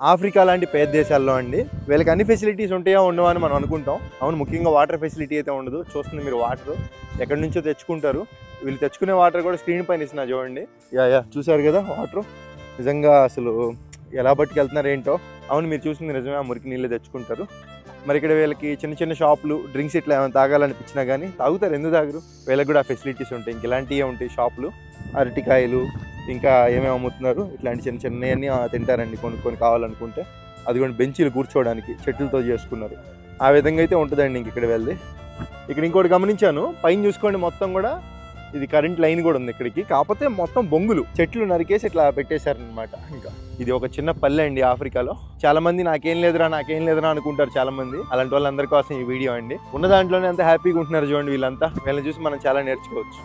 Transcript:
Africa లాంటి పేద దేశాల్లో అండి. వీళ్ళకి అన్ని ఫెసిలిటీస్ ఉంటాయో ఉండవో అని మనం అనుకుంటాం. అవును ముఖ్యంగా వాటర్ ఫెసిలిటీ అయితే ఉండదు. చూస్తుంది మీరు వాటర్ ఎక్కడి నుంచో తెచ్చుకుంటారు. వీళ్ళు తెచ్చుకునే వాటర్ కూడా స్క్రీన్ పైన ఇస్తున్నా చూడండి. యా యా చూసారు కదా వాటర్ నిజంగా అసలు ఎలా పట్టుకెళ్తున్నారు ఏంటో? అవును మీరు చూసింది నిజమే ఆ మురికి నీళ్ళు తెచ్చుకుంటారు. మరి ఇక్కడ వీళ్ళకి చిన్న చిన్న షాపులు డ్రింక్స్ ఇట్లా ఏమైనా తాగాలనిపించినా కానీ తాగుతారు ఎందుకు తాగరు? వీళ్ళకి కూడా ఫెసిలిటీస్ ఉంటాయి. ఇంక ఇలాంటివే ఉంటాయి షాపులు. అరటికాయలు ఇంకా ఏమేమి అమ్ముతున్నారు? ఇట్లాంటి చిన్న చిన్నవన్నీ తింటారండి తింటారండి. కొన్ని కావాలనుకుంటే. అది కూడా బెంచీలు కూర్చోవడానికి చెట్లతో చేసుకున్నారు. ఆ విధంగా అయితే ఉంటుందండి ఇంక ఇక్కడ వెళ్ళి. ఇక్కడ ఇంకోటి గమనించాను. పైన చూసుకోండి మొత్తం కూడా. ఇది కరెంట్ లైన్ కూడా ఉంది ఇక్కడికి. కాకపోతే మొత్తం బొంగులు. చెట్లు నరికేసి ఇట్లా పెట్టేశారనమాట ఇంకా. ఇది ఒక చిన్న పల్లె అండి ఆఫ్రికాలో. చాలా మంది నాకేం లేదురా నాకేం లేదురా అనుకుంటారు చాలా మంది అలాంటి వాళ్ళందరి కోసం ఈ వీడియో అండి. ఉన్న దాంట్లోనే అంత హ్యాపీగా ఉంటున్నారు చూడండి వీళ్ళంతా. వీళ్ళని చూసి మనం చాలా నేర్చుకోవచ్చు.